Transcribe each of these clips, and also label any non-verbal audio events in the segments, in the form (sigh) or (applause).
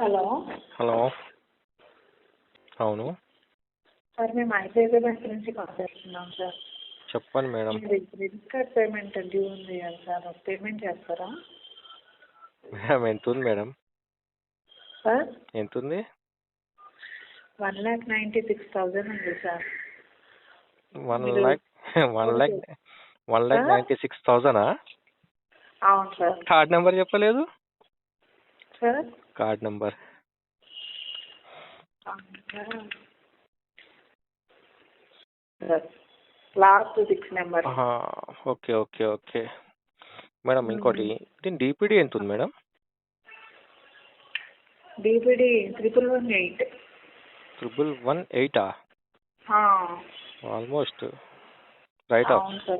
Hello. Hello. అవును. Sir మేము ICICI bank నుంచి కాల్ చేస్తున్నాం సార్. చెప్పండి madam. Credit card payment due ఉంది కదా సార్ పేమెంట్ చేస్తారా? మేడం ఎంత ఉంది మేడం? సార్? ఎంత ఉంది one lakh ninety six thousand ఉంది sir. One lakh one lakh one lakh? Ninety six థౌజండా? అవును సార్. కార్డ్ నెంబర్ చెప్పలేదు? Sir? Card number. Last six number. Okay okay okay. Madam ఇంకోటి దీని డిపిడి ఎంత ఉంది madam? DPD triple one eight. Triple one ఎయిటా? Almost right off.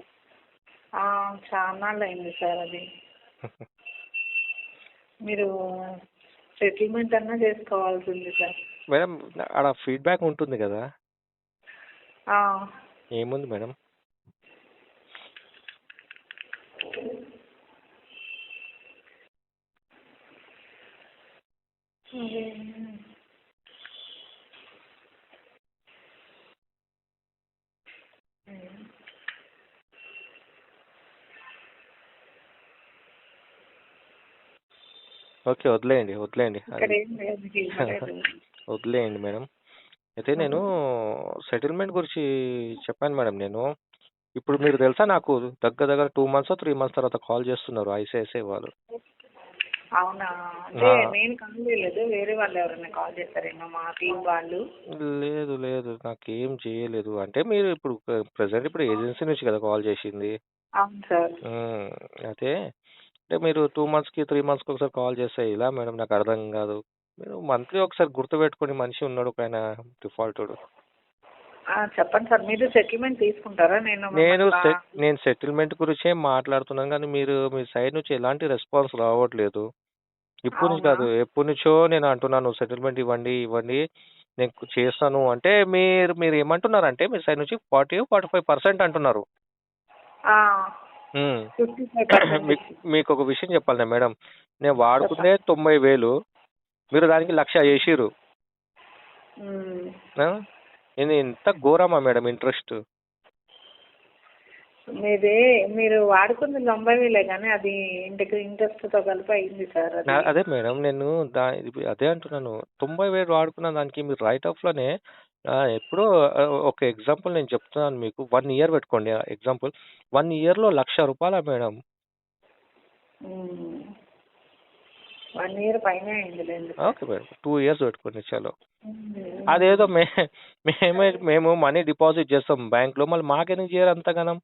చాలా అయింది sir అది. (laughs) మీరు సెటిల్మెంట్ అన్నా చేసుకోవాల్సింది సార్. మేడం ఆడ ఫీడ్బ్యాక్ ఉంటుంది కదా? ఏముంది మేడం అదే. ఉమ్. ఓకే వదిలేయండి వదిలేయండి. ఇక్కడ అది ఏం లేదు మీకు ఇవ్వలేదు. (laughs) వదిలేయండి మేడం. అయితే నేను సెటిల్మెంట్ గురించి చెప్పాను మేడం నేను. ఇప్పుడు మీరు తెలుసా నాకు దగ్గర దగ్గర టూ మంత్స్ త్రీ మంత్స్ తర్వాత కాల్ చేస్తున్నారు ఐసిఐసిఐ వాళ్ళు. అవునా? అంటే ఆ. నేను కాల్ చేయలేదు వేరే వాళ్ళు ఎవరైనా కాల్ చేస్తారేమో మా టీం వాళ్ళు. లేదు లేదు నాకేం చేయలేదు. అంటే మీరు ఇప్పుడు ప్రజెంట్ ఇప్పుడు ఏజెన్సీ నుంచి కదా కాల్ చేసింది. అవును సార్. ఉమ్, అయితే అంటే మీరు టూ మంత్స్కి త్రీ మంత్స్కి ఒకసారి కాల్ చేస్తే ఇలా మేడం? నాకు అర్థం కాదు. మీరు మంత్లీ ఒకసారి గుర్తుపెట్టుకుని మనిషి ఉన్నాడు ఒక ఆయన ఆ, చెప్పండి సార్. మీరు సెటిల్మెంట్ తీసుకుంటారా? నేను నేను మిమ్మల్ని సెట్ నేను సెటిల్మెంట్ గురించే మాట్లాడుతున్నాను కానీ మీరు మీ సైడ్ నుంచి ఎలాంటి రెస్పాన్స్ రావట్లేదు. ఇప్పుడు నుంచి అవునా? కాదు ఎప్పటి నుంచో నేను అంటున్నాను సెటిల్మెంట్ ఇవ్వండి ఇవ్వండి నేను చేస్తాను. అంటే మీరు మీరు ఏమంటున్నారంటే మీ సైడ్ నుంచి ఫార్టీ ఫార్టీ ఫైవ్ పర్సెంట్ అంటున్నారు. ఉమ్. ఫిఫ్టీ ఫైవ్ మీకు మీకు ఒక విషయం చెప్పాలి మేడం. నేను వాడుకునే తొంభై వేలు మీరు దానికి లక్ష చేసిర్రు ఆ? ఇది ఇంత ఘోరమా మేడం ఇంట్రెస్ట్? మీది మీరు వాడుకుంది తొంభై వేలే కానీ అది ఇంటికి ఇంట్రెస్ట్తో కలిపి అయింది సార్ అది. అదే మేడం నేను దా ఇది అదే అంటున్నాను. తొంభై వేలు వాడుకున్న దానికి మీరు రైట్ ఆఫ్లోనే ఆ, ఎప్పుడో ఒక ఎగ్జాంపుల్ నేను చెప్తున్నాను మీకు. వన్ ఇయర్ పెట్టుకోండి ఎగ్జాంపుల్. వన్ ఇయర్లో లక్ష రూపాయల మేడం? వన్ ఇయర్ పైన అయిందిలేండి ఓకే మేడం. టూ ఇయర్స్ పెట్టుకోండి చలో. అదేదో మే మేమే మేము మనీ డిపాజిట్ చేస్తాం బ్యాంక్లో మళ్ళీ మాకెందుకు చేయరు అంతగానం?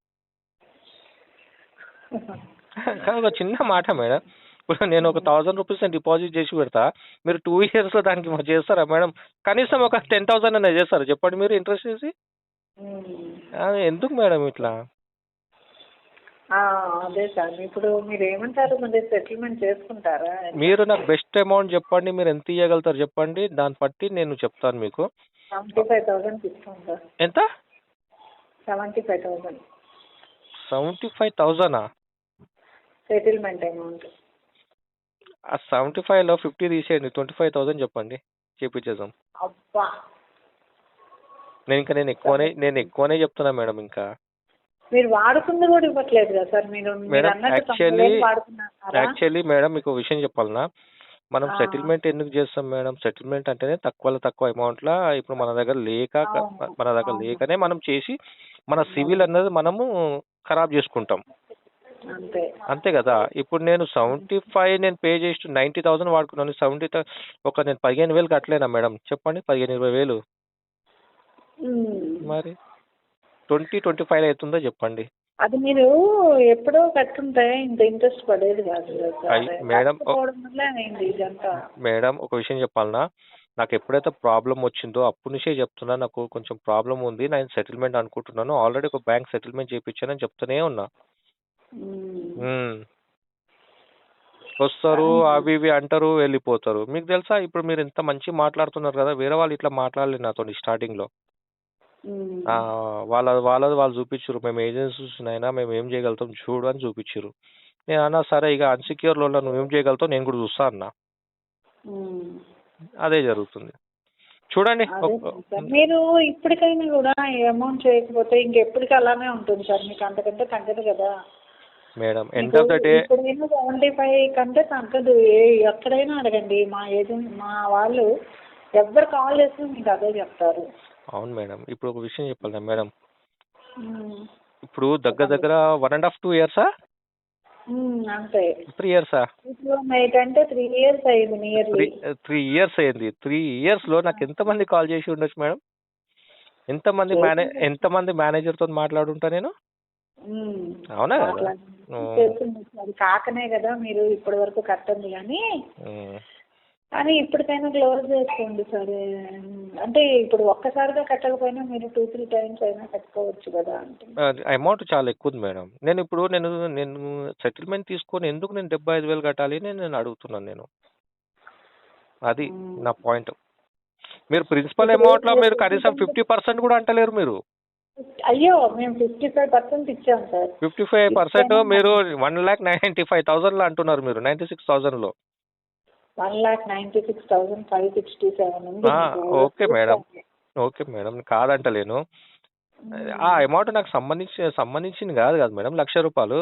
కానీ (laughs) (laughs) ఒక చిన్న మాట మేడం. ఇప్పుడు నేను ఒక థౌసండ్ రూపీస్ డిపాజిట్ చేసి పెడతా. మీరు టూ ఇయర్స్లో దానికి చేస్తారా మేడం? కనీసం ఒక టెన్ థౌసండ్ అయినా చేస్తారా? చెప్పండి మీరు ఇంట్రెస్ట్ చేసి. ఎందుకు మేడం ఇట్లా? అదే సార్. ఇప్పుడు మీరు ఏమంటారు? మరి సెటిల్మెంట్ చేసుకుంటారా? మీరు నాకు బెస్ట్ అమౌంట్ చెప్పండి. మీరు ఎంత ఇవ్వగలుగుతారు చెప్పండి. దాన్ని బట్టి నేను చెప్తాను మీకు. సెవెంటీ ఫైవ్ థౌసండ్ ఎంత? Seventy five thousand seventy five థౌజండా settlement amount ఆ సెవెంటీ ఫైవ్లో ఫిఫ్టీ తీసేయండి. ట్వంటీ ఫైవ్ థౌసండ్ చెప్పండి. చేపించేద్దాం అబ్బా! నేను ఇంకా నేను ఎక్కువనే నేను ఎక్కువనే చెప్తున్నా మేడం ఇంకా. మీరు వాడుకుంది కూడా ఇవ్వట్లేదు కదా సార్. మీరు మీరు మేడం, అన్నట్టు వాడుకున్నారా యాక్చువల్లీ మేడం మీకు ఒక విషయం చెప్పాలనా? మనం ఆ. సెటిల్మెంట్ ఎందుకు చేస్తాం మేడం? సెటిల్మెంట్ అంటేనే తక్కువలో తక్కువ అమౌంట్ లా ఇప్పుడు మన దగ్గర లేక అవును. మన దగ్గర అవును. లేకనే మనం చేసి మన సివిల్ అన్నది మనము ఖరాబ్ చేసుకుంటాం. అంతే. కదా. ఇప్పుడు నేను సెవెంటీ ఫైవ్ నేను పే చేసి నైంటీ థౌసండ్ వాడుకున్నాను. సెవెంటీ ఒక నేను పదిహేను వేలు కట్టలేనా మేడం? చెప్పండి పదిహేను ఇరవై వేలు. మరి ట్వంటీ ట్వంటీ ఫైవ్ అవుతుందో చెప్పండి. అది మీరు ఎప్పుడో కట్టుంటే ఇంత ఇంట్రెస్ట్ పడేది కాదు మేడం, మేడం ఒక విషయం చెప్పాలనా? నాకు ఎప్పుడైతే ప్రాబ్లం వచ్చిందో అప్పటి నుంచే చెప్తున్నా. నాకు కొంచెం ప్రాబ్లం ఉంది. నేను సెటిల్మెంట్ అనుకుంటున్నాను. ఆల్రెడీ ఒక బ్యాంక్ సెటిల్మెంట్ చేయించానని చెప్తూనే ఉన్నా. వస్తారు అవి ఇవి అంటారు వెళ్ళిపోతారు. మీకు తెలుసా? ఇప్పుడు మీరు ఇంత మంచి మాట్లాడుతున్నారు కదా వేరే వాళ్ళు ఇట్లా మాట్లాడలేదు నాతో స్టార్టింగ్లో. వాళ్ళ వాళ్ళది వాళ్ళు చూపించారు మేము ఏజెన్సీస్ అయినా మేము ఏం చేయగలుగుతాం చూడు అని చూపించారు నేను అన్నా సరే ఇక అన్సెక్యూర్లో నువ్వు ఏం చేయగలుగుతావు నేను కూడా చూస్తా అన్నా. అదే జరుగుతుంది. చూడండి. మీరు ఇప్పటికైనా కూడా అమౌంట్ చేయకపోతే ఇంకెప్పటికీ అలానే ఉంటుంది సార్. మీకు అంతకంటే తగ్గదు కదా. Madam. End of the day ఇప్పుడైనా సెవెంటీ ఫైవ్ కంటే తగ్గదు. ఏ ఎక్కడైనా అడగండి. మా ఏజెంట్ మా వాళ్ళు ఎవరు కాల్ చేసినా మీకు అదే చెప్తారు. అవును మేడం. ఇప్పుడు ఒక విషయం చెప్పాలి మేడం. ఇప్పుడు దగ్గర దగ్గర వన్ అండ్ హాఫ్ టూ ఇయర్సా అంతే. త్రీ ఇయర్సా అంటే త్రీ ఇయర్స్ అయింది నియర్లీ త్రీ ఇయర్స్ అయింది. త్రీ ఇయర్స్లో నాకు ఎంతమంది కాల్ చేసి ఉండొచ్చు మేడం? ఎంతమంది మేనే ఎంతమంది మేనేజర్తో మాట్లాడుంటా నేను? అవునా కదా. అది కాకనే కదా మీరు ఇప్పటి వరకు కట్టండి కానీ. కానీ ఇప్పటికైనా క్లోజ్ చేసుకోండి సరే. అంటే ఇప్పుడు ఒక్కసారిగా కట్టకపోయినా మీరు టూ త్రీ టైమ్స్ అయినా కట్టుకోవచ్చు కదా అంటే అమౌంట్ చాలా ఎక్కువ ఉంది మేడం. నేను ఇప్పుడు నేను నేను సెటిల్మెంట్ తీసుకొని ఎందుకు నేను డెబ్బై ఐదు వేలు కట్టాలి అని నేను అడుగుతున్నాను నేను. అది. నా పాయింట్. మీరు ప్రిన్సిపల్ అమౌంట్లో మీరు కనీసం ఫిఫ్టీ పర్సెంట్ కూడా అంటలేరు మీరు. అయ్యో మేము ఫిఫ్టీ ఫైవ్ పర్సెంట్ ఇచ్చాం సార్. ఫిఫ్టీ ఫైవ్ పర్సెంట్ మీరు వన్ ల్యాక్ నైన్టీ ఫైవ్ థౌసండ్లో అంటున్నారు మీరు ninety six థౌసండ్లో one lakh ninety six thousand five sixty seven ఉంది. Okay madam. ఓకే మేడం కాదంటలేను. ఆ అమౌంట్ నాకు సంబంధించి సంబంధించింది కాదు కదా మేడం లక్ష రూపాయలు.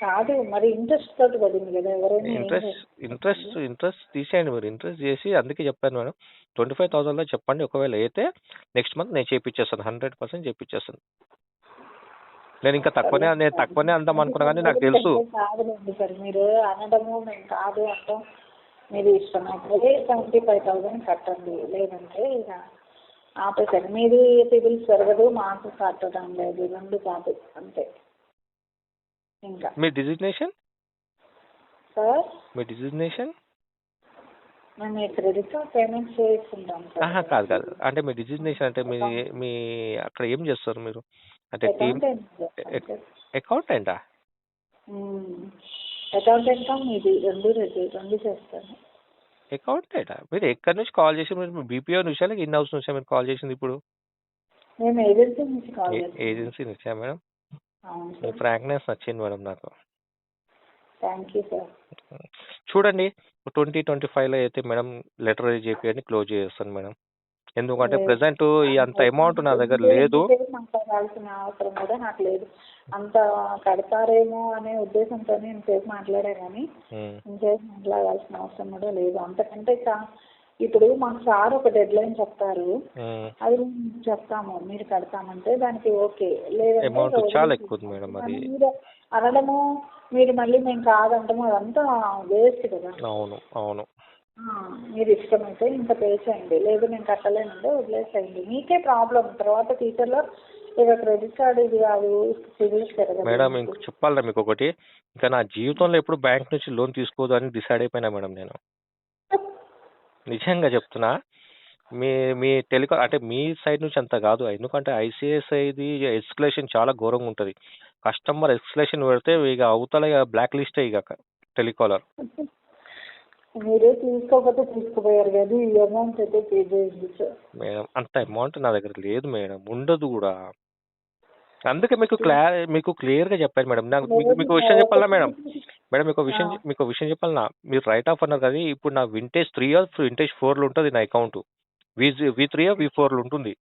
కాదు మరి ఇంట్రెస్ట్ తోటి పడింది కదా ఎవరైనా ఇంట్రెస్ట్? ఇంట్రెస్ట్ ఇంట్రెస్ట్ తీసేయండి మీరు ఇంట్రెస్ట్ చేసి అందుకే చెప్పాను మేడం. ట్వంటీ ఫైవ్ థౌసండ్లో చెప్పండి ఒకవేళ అయితే నెక్స్ట్ మంత్ నేను చేపించేస్తాను హండ్రెడ్ పర్సెంట్ చేపించేస్తాను నేను ఇంకా తక్కువనే నేను తక్కువనే అందాం అనుకున్నా కానీ నాకు తెలుసు. కాదులేండి సార్ మీరు అనడము మేము కాదు అంటాం. మీరు ఇష్టం అయితే సెవెంటీ ఫైవ్ థౌసండ్ కట్టండి లేదంటే ఇక ఆపేసండి మీది సిబిల్ పెరగదు మాకు కట్టడం లేదు రెండు కాదు అంతే. ఇంకా. మీ డిజిగ్నేషన్ సార్ మీ డిజిగ్నేషన్ మేము పేమెంట్స్ చేసుకుంటాం ఆహా కాదు కాదు. అంటే మీ డిజిగ్నేషన్ అంటే మీ మీ అక్కడ ఏం చేస్తారు మీరు? అంటే టీమ్ అకౌంటెంట్ అకౌంటెంటా ఇది రెండు రెండు చేస్తాను. అకౌంటెంటా మీరు ఎక్కడి నుంచి కాల్ చేసి మీరు బీపీఓ నుంచా లేక ఇన్ హౌస్ నుంచా మీరు కాల్ చేసింది ఇప్పుడు? ఏజెన్సీ నుంచి కాల్ ఏజెన్సీ నుంచా మేడం మీ ఫ్రాంక్నెస్ నచ్చింది మేడం నాకు. Thank you sir. చూడండి ట్వంటీ ట్వంటీ ఫైవ్లో అయితే మేడం లెటర్ చేపియండి క్లోజ్ చేస్తాను మేడం. ఎందుకంటే. ప్రెసెంట్ ఈ అంత అమౌంట్ నా దగ్గర లేదు. అవసరం కూడా నాకు లేదు. అంత కడతారేమో అనే ఉద్దేశంతో ఇంతసేపు మాట్లాడా కానీ ఇంతసేపు మాట్లాడాల్సిన అవసరం కూడా లేదు. అంతకంటే ఇప్పుడు మాకు సార్ ఒక డెడ్ లైన్ చెప్తారు. అది చెప్తాము. మీరు కడతామంటే దానికి ఓకే. లేదంటే చాలా ఎక్కువ మేడం అది. మీరు అనడము మీరు మళ్ళీ మేము కాదంటాము అదంతా వేస్ట్ కదా. అవును అవును. మీరు ఇష్టమైతే ఇంకా పే చేయండి. లేదు నేను కట్టలేనంటే వదిలేసేయండి. మీకే ప్రాబ్లం తర్వాత ఫ్యూచర్లో ఇక క్రెడిట్ కార్డు ఇది కాదు సివిల్ మేడం ఇంక చెప్పాలా మీకు ఒకటి ఇంకా నా జీవితంలో ఎప్పుడు బ్యాంక్ నుంచి లోన్ తీసుకోదు అని డిసైడ్ అయిపోయినా మేడం నేను. నిజంగా చెప్తున్నా మీ మీ టెలికాం అంటే మీ సైడ్ నుంచి అంత కాదు. ఎందుకంటే ఐసిఐసిఐది ఎక్స్కలేషన్ చాలా ఘోరంగా ఉంటుంది. కస్టమర్ ఎక్స్కలేషన్ పెడితే ఇక అవతల బ్లాక్ లిస్టే ఇక టెలికాలర్. మీరు తీసుకోకపోతే తీసుకుపోయారు ఈ అమౌంట్ అయితే పే చేయండి సార్. మేడం అంత అమౌంట్ నా దగ్గర లేదు మేడం. ఉండదు కూడా. అందుకే మీకు క్లియర్ మీకు క్లియర్గా చెప్పాను మేడం. నాకు మీకు మీకు విషయం చెప్పాలా మేడం? మేడం మీకు విషయం. మీకు విషయం చెప్పాలన్నా మీరు రైట్ ఆఫ్ అన్నారు కదా ఇప్పుడు నా వింటేజ్ త్రీ వింటేజ్ ఫోర్లు ఉంటుంది నా అకౌంట్. వి వి త్రీ వి ఫోర్లు ఉంటుంది.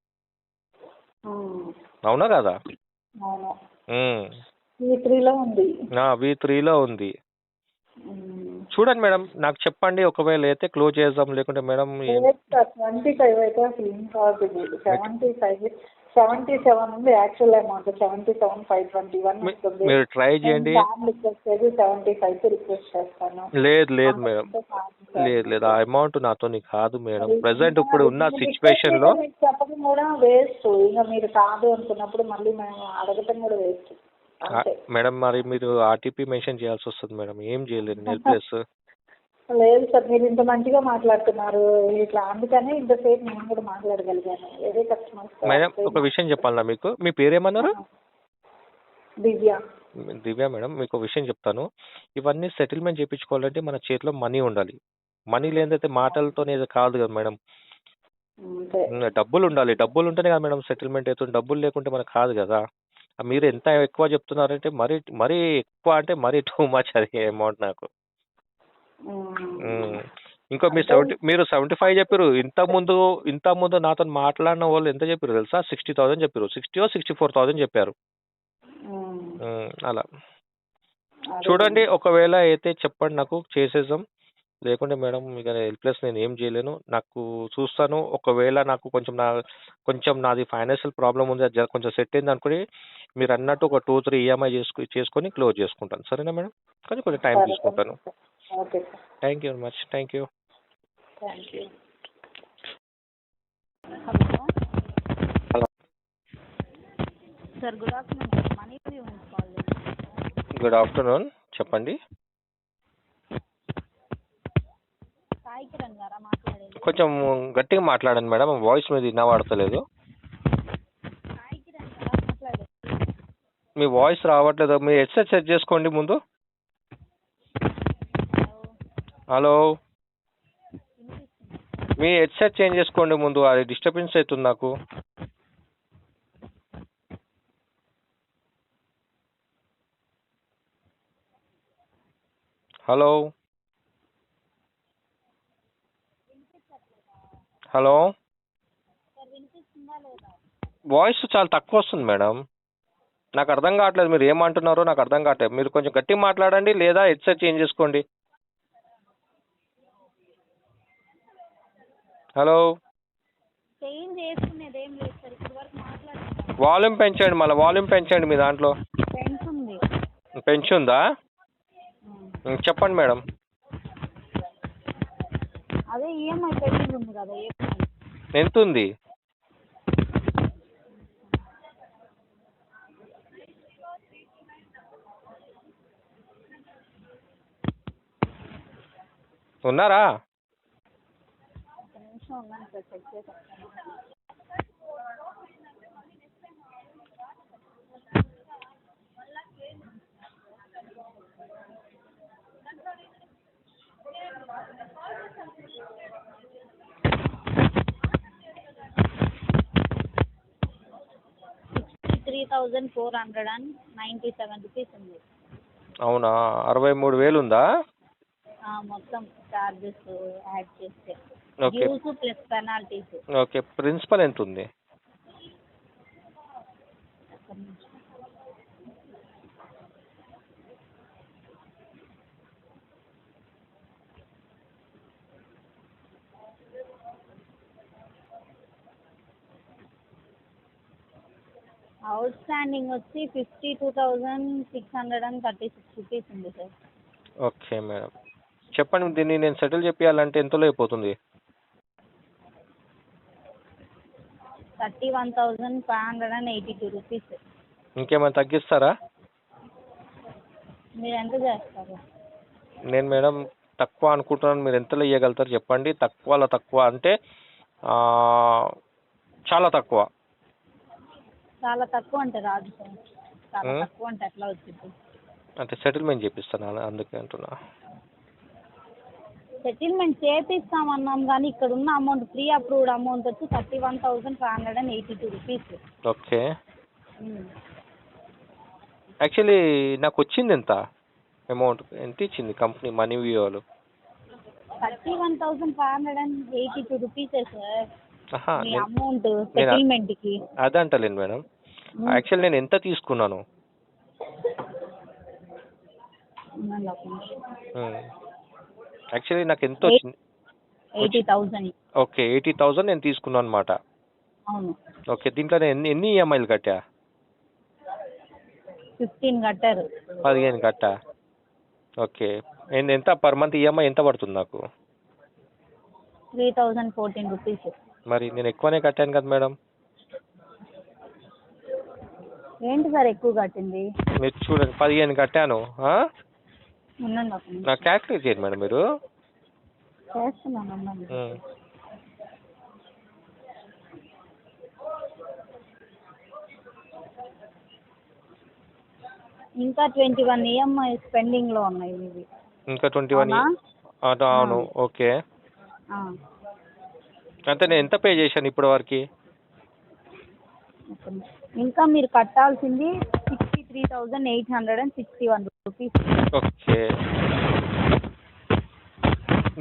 అవునా కదా? వి త్రీలో ఉంది. చూడండి మేడం నాకు చెప్పండి ఒకవేళ అయితే క్లోజ్ చేద్దాం లేకుంటే మేడం ట్వంటీ ఫైవ్ అయితే సెవెంటీ ఫైవ్ సెవెంటీ సెవెన్ ఉంది actual amount seventy seven five twenty one మీరు ట్రై చేయండి. రిక్వెస్ట్ చేసి సెవెంటీ ఫైవ్ రిక్వెస్ట్ చేస్తాను. లేదు లేదు మేడం. లేదు లేదు ఆ అమౌంట్ నాతో కాదు మేడం. మరి ప్రజెంట్ ఇప్పుడు ఉన్న సిచ్యువేషన్లో చెప్పడం కూడా వేస్ట్ ఇంకా మీరు కాదు అనుకున్నప్పుడు మళ్ళీ మేము అడగటం కూడా వేస్ట్ మేడం మరి మీరు ఆర్టీపీ మెన్షన్ చేయాల్సి వస్తుంది మేడం. ఏం చేయలేదు హెల్ప్లెస్ (laughs) లేదు సార్ మీరు ఇంత మంచిగా మాట్లాడుతున్నారు. ఇట్లా అందుకనే ఇంతసేపు నేను కూడా మాట్లాడగలిగాను. వేరే కస్టమర్స్ మేడం ఒక విషయం చెప్పాలన్నా మీకు? మీ పేరేమన్నారు? దివ్య. దివ్య మేడం మీకు ఒక విషయం చెప్తాను. ఇవన్నీ సెటిల్మెంట్ చేయించుకోవాలంటే మన చేతిలో మనీ ఉండాలి. మనీ లేదైతే మాటలతోనే ఇది కాదు కదా మేడం. డబ్బులు ఉండాలి. డబ్బులు ఉంటేనే కదా మేడం సెటిల్మెంట్ అవుతుంది. డబ్బులు లేకుంటే మనకు కాదు కదా. మీరు ఎంత ఎక్కువ చెప్తున్నారంటే మరీ మరీ ఎక్కువ అంటే మరీ టూ మచ్ అది అమౌంట్ నాకు. ఇంకో మీరు సెవెంటీ మీరు సెవెంటీ ఫైవ్ చెప్పారు. ఇంత ముందు ఇంత ముందు నాతో మాట్లాడిన వాళ్ళు ఎంత చెప్పారు తెలుసా? సిక్స్టీ థౌసండ్ చెప్పారు. సిక్స్టీ సిక్స్టీ ఫోర్ థౌసండ్ చెప్పారు. అలా. చూడండి ఒకవేళ అయితే చెప్పండి నాకు చేసేద్దాం. లేకుంటే మేడం ఇక హెల్ప్లెస్ నేను ఏం చేయలేను. నాకు చూస్తాను. ఒకవేళ నాకు కొంచెం నా కొంచెం నాది ఫైనాన్షియల్ ప్రాబ్లం ఉంది అది జర కొంచెం సెట్ అయింది అనుకుని మీరు అన్నట్టు ఒక టూ త్రీ ఈఎంఐ చేసుకు చేసుకొని క్లోజ్ చేసుకుంటాను. సరేనా మేడం? కానీ కొంచెం టైం సరే, తీసుకుంటాను. Okay sir. Thank you very much thank you thank you hello sir good afternoon money call good afternoon చెప్పండి. కొంచెం గట్టిగా మాట్లాడండి మేడం వాయిస్ మీద వినబడతలేదు. మీ వాయిస్ రావట్లేదు మీరు హెడ్సెట్ సెట్ చేసుకోండి ముందు. హలో. మీ హెడ్సెట్ చేంజ్ చేసుకోండి ముందు అది డిస్టర్బెన్స్ అవుతుంది నాకు. హలో. హలో? వాయిస్ చాలా తక్కువ వస్తుంది మేడం. నాకు అర్థం కావట్లేదు మీరు ఏమంటున్నారో నాకు అర్థం కావట్లేదు. మీరు కొంచెం గట్టిగా మాట్లాడండి లేదా హెడ్సెట్ చేంజ్ చేసుకోండి. హలో? వాల్యూమ్ పెంచండి మళ్ళీ వాల్యూమ్ పెంచండి మీ దాంట్లో. పెంచుందా. చెప్పండి మేడం. అదే ఈఎంఐ పెండింగ్ ఉంది కదా ఎంత ఉంది ఉన్నారా ఒక నిమిషం ఉన్నాను సార్ చెక్ చేసి వస్తాను sixty three thousand four hundred and ninety seven rupees ఉంది. అవునా? అరవై మూడు వేలు ఉందా ఆ, మొత్తం చార్జెస్ యాడ్ చేస్తే. Okay dues plus penalties okay principal ఎంత ఉంది అవుట్ స్టాండింగ్ వచ్చి fifty two thousand six hundred and thirty six rupees ఉంది సార్ ఓకే మేడం చెప్పండి దీన్ని నేను సెటిల్ చేయాలంటే ఎంతలో అయిపోతుంది thirty one thousand five hundred and eighty two rupees ఇంకేమైనా తగ్గిస్తారా? మీరు ఎంత చేస్తారు? నేను మేడం తక్కువ అనుకుంటున్నాను మీరు ఎంతలో ఇవ్వగలుగుతారు చెప్పండి. తక్కువలో తక్కువ అంటే చాలా తక్కువ. చాలా తక్కువ అంటే రాదు సార్. చాలా? తక్కువ అంటే ఎట్లా వచ్చింది అంటే సెటిల్మెంట్ చేపిస్తాను అందుకే అంటున్నా. సెటిల్మెంట్ చేపిస్తామన్నాం కానీ ఇక్కడ ఉన్న అమౌంట్ ప్రీ అప్రూవ్డ్ అమౌంట్ వచ్చి thirty one thousand five hundred and eighty two rupees okay actually నాకు వచ్చింది ఎంత? అమౌంట్ ఎంత ఇచ్చింది కంపెనీ మనీ వ్యూ వాళ్ళు? Thirty one thousand five hundred and eighty two రూపీసే సార్. అమౌంట్ అదే అంటలేను మేడం. యాక్చువల్ నేను ఎంత తీసుకున్నాను? యాక్చువల్లీ నాకు ఎంత వచ్చింది? ఓకే ఎయిటీ థౌజండ్ నేను తీసుకున్నాను అనమాట ఓకే దీంట్లో నేను ఎన్ని ఎన్ని ఈఎంఐలు కట్టా? ఫిఫ్టీన్ కట్టారు. పదిహేను కట్టా? ఓకే ఎంత పర్ మంత్ ఈఎంఐ ఎంత పడుతుంది నాకు? Three thousand fourteen rupees. మరి నేను ఎక్కువనే కట్టాను కదా మేడం. ఏంటి సార్ ఎక్కువ కట్టింది? మీరు చూడండి పదిహేను కట్టాను. ఆ? ఉండండి ఒక నిమిషం. నాకు క్యాల్కులేట్ చేయండి మేడం మీరు. చేస్తున్నాను ఉండండి ఉమ్. ఇంకా ట్వంటీ వన్ ఈఎంఐ పెండింగ్లో ఉన్నాయి ఇవి. ఇంకా ట్వంటీ వన్ అవునా? అవును ఓకే. ఆ, అంటే నేను ఎంత పే చేశాను ఇప్పటి వరకు. ఇంకా మీరు కట్టాల్సింది sixty three thousand eight hundred and sixty one rupees okay.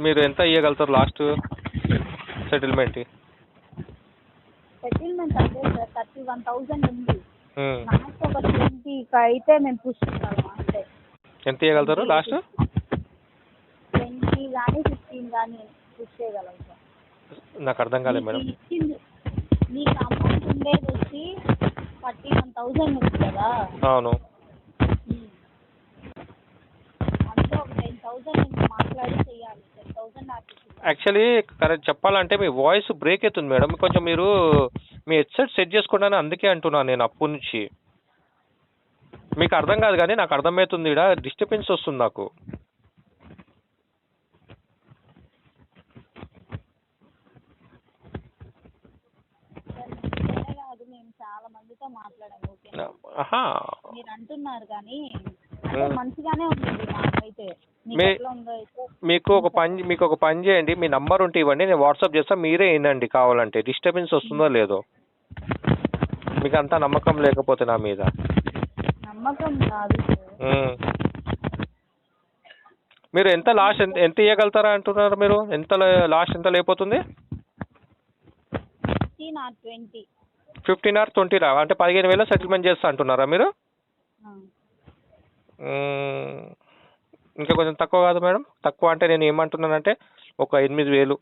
మీరు ఎంత ఇవ్వగలుగుతారు లాస్ట్ సెటిల్మెంట్ సెటిల్మెంట్ అంటే సార్ థర్టీ వన్ థౌజండ్ ఉంది లాస్ట్ ఒక ట్వంటీకి అయితే మేము పుష్ చేయగలం అంతే. ఎంత ఇవ్వగలుగుతారు లాస్ట్ ట్వంటీ కానీ ఫిఫ్టీన్ కానీ పుష్ చేయగలం సార్ నాకు అర్థం కాలేదు మేడం. మీకు అమౌంట్ ఉండేది వచ్చి వన్ థౌజండ్ ఉంది కదా. అవును. ఒక టెన్ మాట్లాడి చేయాలి టెన్ యాక్చువల్లీ కరెక్ట్ చెప్పాలంటే మీ వాయిస్ బ్రేక్ అవుతుంది మేడం. కొంచెం మీరు మీ హెడ్సెట్ సెట్ చేసుకోండి అందుకే అంటున్నాను నేను అప్పటి నుంచి. మీకు అర్థం కాదు కానీ నాకు అర్థమవుతుంది ఇక్కడ డిస్టర్బెన్స్ వస్తుంది నాకు సార్ మీరే కాదు మేము మీరు అంటున్నారు కానీ మంచిగానే ఉంది మీకు ఒక పని మీకు ఒక పని చేయండి మీ నంబర్ ఉంటే ఇవ్వండి నేను వాట్సాప్ చేస్తా మీరే వినండి కావాలంటే. డిస్టర్బెన్స్ వస్తుందో లేదో. మీకు అంతా నమ్మకం లేకపోతే నా మీద. నమ్మకం కాదు. మీరు ఎంత లాస్ట్ ఎంత ఎంత ఇవ్వగలుగుతారా అంటున్నారు మీరు? ఎంత లాస్ట్ ఎంత లేకపోతుంది? ట్వంటీ. ఫిఫ్టీన్ ఆర్ ట్వంటీ రా అంటే పదిహేను వేలు సెటిల్మెంట్ చేస్తా అంటున్నారా మీరు. ఇంకా కొంచెం తక్కువ కాదు మేడం. తక్కువ అంటే నేను ఏమంటున్నానంటే ఒక ఎనిమిది వేలు.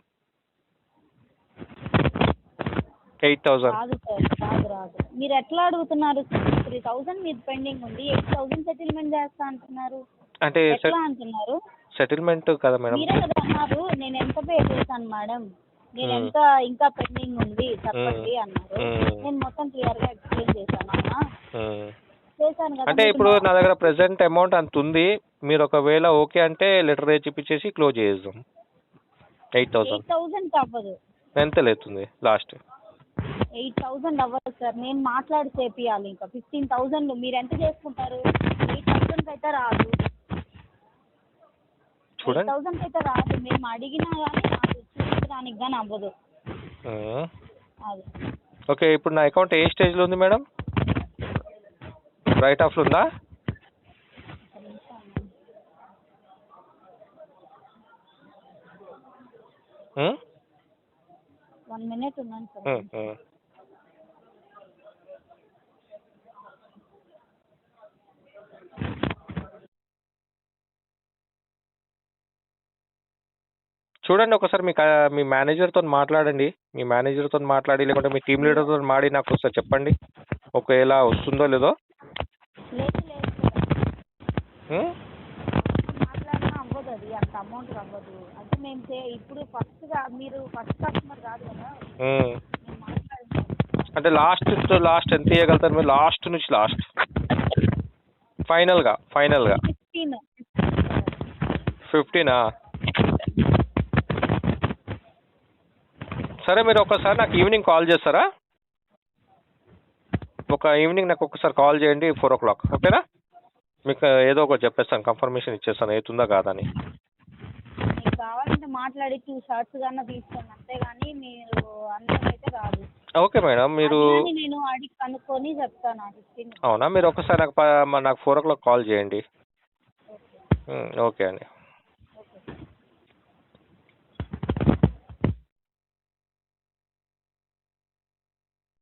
ఎయిట్ సార్ రాదు. మీరు ఎట్లా అడుగుతున్నారు? త్రీ థౌజండ్ మీరు పెండింగ్ ఉంది. ఎయిట్ థౌజండ్ సెటిల్మెంట్ చేస్తా అంటున్నారు. అంటే ఎట్లా అంటున్నారు? సెటిల్మెంట్ కదా మేడం. మీరే కదా అన్నారు. నేను ఎంత పే చేశాను మేడం? నేను మ్మ్. ఎంత ఇంకా పెండింగ్ ఉంది చెప్పండి. అన్నారు. నేను మొత్తం క్లియర్గా ఎక్స్ప్లెయిన్ చేశాను అన్నా. చేశాను కదా అంటే ఇప్పుడు నా దగ్గర ప్రెసెంట్ అమౌంట్ అంత ఉంది. మీరు ఒకవేళ ఓకే అంటే లెటర్ వేసి ఇప్పించేసి క్లోజ్ చేద్దాం ఎయిట్ థౌసండ్. థౌజండ్ అవ్వదు. ఎంత లేతుంది లాస్ట్? ఎయిట్ థౌజండ్ అవ్వదు సార్. నేను మాట్లాడి చేపియాలి ఇంకా. ఫిఫ్టీన్ థౌజండ్ మీరు ఎంత చేసుకుంటారు? ఎయిట్ థౌజండ్ అయితే రాదు. చూడండి. అయితే రాదు. మేము అడిగినా కానీ నాకు చూపించడానికి కానీ అవ్వదు. అది. ఓకే ఇప్పుడు నా అకౌంట్ ఏ స్టేజ్లో ఉంది మేడం? రైట్ ఆఫ్లో ఉందా? వన్ మినిట్ ఉన్నాను సార్. చూడండి ఒకసారి మీ మీ మేనేజర్తో మాట్లాడండి. మీ మేనేజర్తో మాట్లాడి లేకుంటే మీ టీమ్ లీడర్తో మాడి నాకు ఒకసారి చెప్పండి. ఒకవేళ వస్తుందో లేదో. అవ్వదు అంత అమౌంట్ అవ్వదు. అంటే మేము చే- ఇప్పుడు ఫస్ట్గా మీరు ఫస్ట్ కస్టమర్ కాదు కదా. మ్మ్. మేము మాట్లాడుతాం అంటే లాస్ట్ లాస్ట్ ఎంత ఇవ్వగలుగుతారు మీరు? లాస్ట్ నుంచి లాస్ట్ ఫైనల్గా ఫైనల్గా ఫిఫ్టీన్ సరే మీరు ఒకసారి నాకు ఈవినింగ్ కాల్ చేస్తారా? ఒక ఈవినింగ్ నాకు ఒకసారి కాల్ చేయండి ఫోర్ ఓ క్లాక్. ఓకేనా? మీకు ఏదో ఒకటి చెప్పేస్తాను కన్ఫర్మేషన్ ఇచ్చేస్తాను అవుతుందా కాదని కావాలంటే మాట్లాడి టూ షార్ట్స్ కన్నా తీసుకోండి. అంతేగాని మీరు అందరికైతే రాదు ఓకే మేడం మీరు నేను అడిగి కనుక్కొని చెప్తాను అవునా? మీరు ఒకసారి నాకు ఫోర్ ఓ క్లాక్ కాల్ చేయండి. ఓకే అండి.